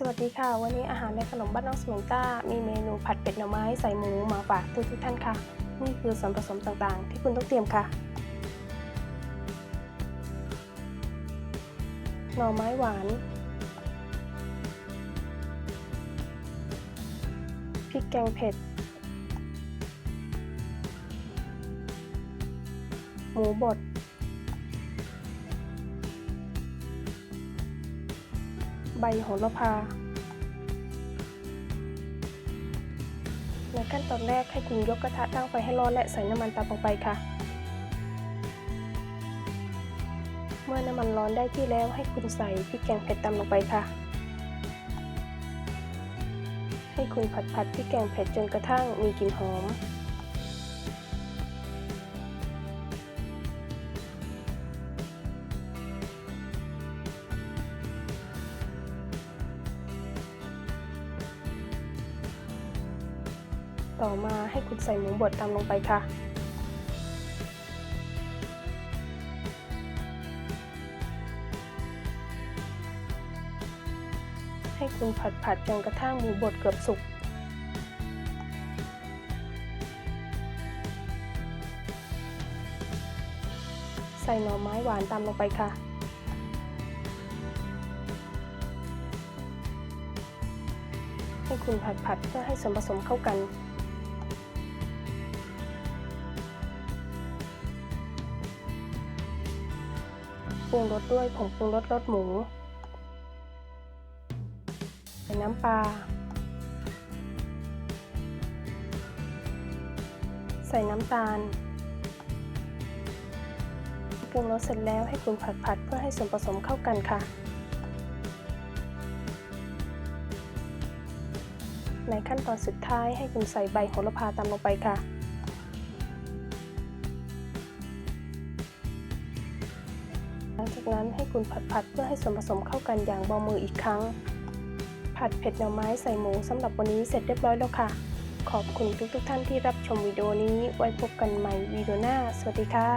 สวัสดีค่ะ วันนี้อาหารในขนมบ้านน้องสมิงต้า มีเมนูผัดเป็ดหน่อไม้ใส่หมูมาฝากทุกทุกท่านค่ะ นี่คือส่วนผสมต่างๆ ที่คุณต้องเตรียมค่ะ หน่อไม้หวาน พริกแกงเผ็ด หมูบด ใบโหระพา ในขั้นตอนแรกให้คุณยกกระทะตั้งไฟให้ร้อนและใส่น้ำมันตามลงไปค่ะ เมื่อน้ำมันร้อนได้ที่แล้วให้คุณใส่พริกแกงเผ็ดตามลงไปค่ะ ให้คุณผัดผัดพริกแกงเผ็ดจนกระทั่งมีกลิ่นหอม ต่อมาให้คุณใส่หมูบดตามลงไปค่ะ ให้คุณผัดผัดจนกระทั่งหมูบดเกือบสุก ใส่หน่อไม้หวานตามลงไปค่ะให้คุณผัดผัดเพื่อให้ส่วนผสมเข้ากัน ปรุงรสด้วยผงปรุงรสรสหมูใส่น้ำปลา ใส่น้ำตาล ปรุงรสเสร็จแล้วให้คุณผัดผัดเพื่อให้ส่วนผสมเข้ากันค่ะ ในขั้นตอนสุดท้ายให้คุณใส่ใบโหระพาตามลงไปค่ะ หลังจากนั้นให้คุณผัดผัดเพื่อให้ส่วนผสมเข้ากันอย่างเบามืออีกครั้ง ผัดเผ็ดหน่อไม้ใส่หมูสำหรับวันนี้เสร็จเรียบร้อยแล้วค่ะ ขอบคุณทุกๆทท่านที่รับชมวิดีโอนี้ ไว้พบกันใหม่วิดีโอหน้า สวัสดีค่ะ